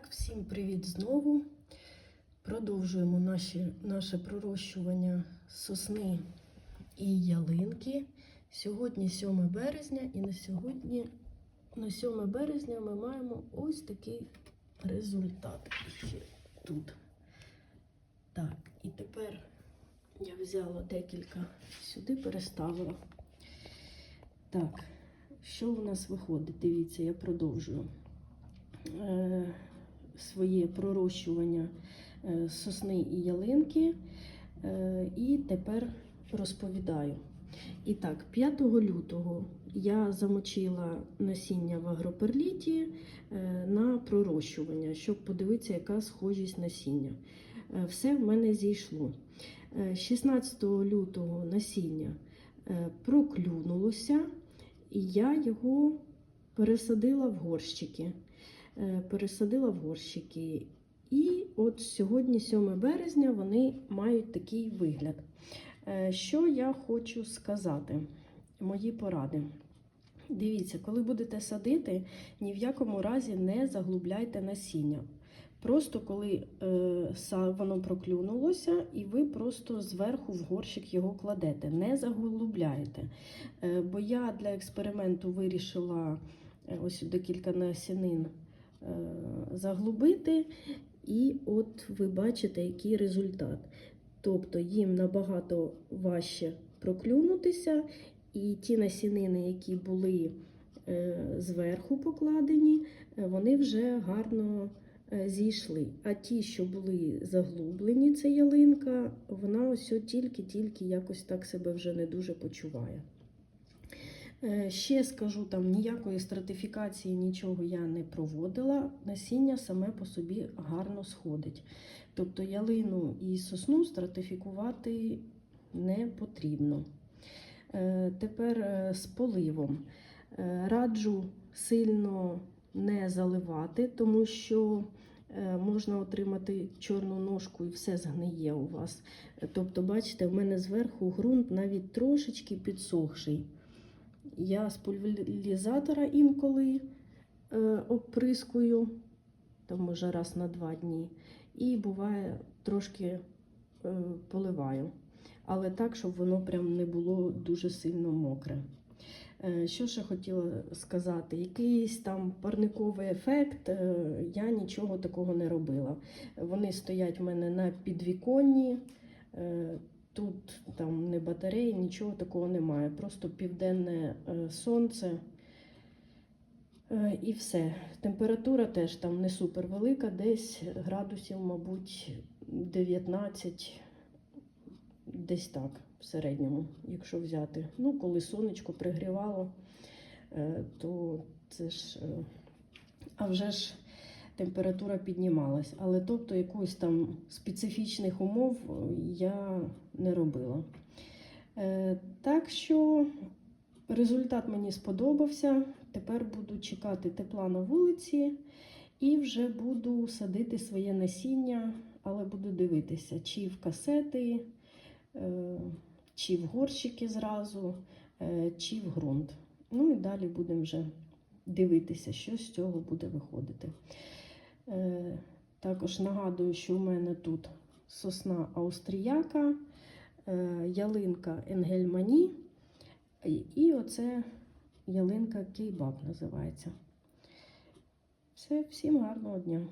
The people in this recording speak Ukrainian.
так, всім привіт знову. Продовжуємо наші, наше пророщування сосни і ялинки. Сьогодні 7 березня, і на сьогодні, на 7 березня, ми маємо ось такий результат ще тут. Так, і тепер я взяла декілька сюди, переставила. Так, що у нас виходить? Дивіться, я продовжую е, своє пророщування е, сосни і ялинки. Е, і тепер розповідаю. І так, 5 лютого я замочила насіння в агроперліті е, на пророщування, щоб подивитися, яка схожість насіння. Все в мене зійшло. Е, 16 лютого насіння проклюнулося, і я його пересадила в горщики. Е, Пересадила в горщики. І от сьогодні, 7 березня, вони мають такий вигляд. Е, Що я хочу сказати? Мої поради. Дивіться, коли будете садити, ні в якому разі не заглубляйте насіння. Просто коли е, воно проклюнулося, і ви просто зверху в горщик його кладете, не заглубляєте. Е, бо я для експерименту вирішила е, ось декілька насінин заглубити, і от ви бачите, який результат. Тобто їм набагато важче проклюнутися, і ті насінини, які були е, зверху покладені, е, вони вже гарно е, зійшли. А ті, що були заглублені, це ялинка, вона ось тільки-тільки якось так себе вже не дуже почуває. Е, Ще скажу, там ніякої стратифікації, нічого я не проводила. Насіння саме по собі гарно сходить. Тобто ялину і сосну стратифікувати не потрібно. Е, Тепер е, з поливом. Раджу сильно не заливати, тому що можна отримати чорну ножку і все згниє у вас. Тобто, бачите, в мене зверху ґрунт навіть трошечки підсохший. Я з пульверізатора інколи е, оприскую, там може раз на два дні. І буває трошки е, поливаю. Але так, щоб воно прям не було дуже сильно мокре. Е, Що ще хотіла сказати? Якийсь там парниковий ефект, я нічого такого не робила. Вони стоять в мене на підвіконні. Тут там не батареї, нічого такого немає. Просто південне е, сонце. Е, І все. Температура теж там не супер велика, десь градусів, мабуть, 19, десь так, в середньому, якщо взяти. Ну, коли сонечко пригрівало, е, то це ж. А вже ж температура піднімалась. Але тобто якоїсь там специфічних умов е, я не робила. Е, Так що результат мені сподобався. Тепер буду чекати тепла на вулиці і вже буду садити своє насіння, але буду дивитися, чи в касети, е, чи в горщики зразу, чи в ґрунт. Ну і далі будемо вже дивитися, що з цього буде виходити. Е, Також нагадую, що у мене тут сосна австріяка, е, ялинка Енгельмані і- оце ялинка кейбаб називається. Все, всім гарного дня!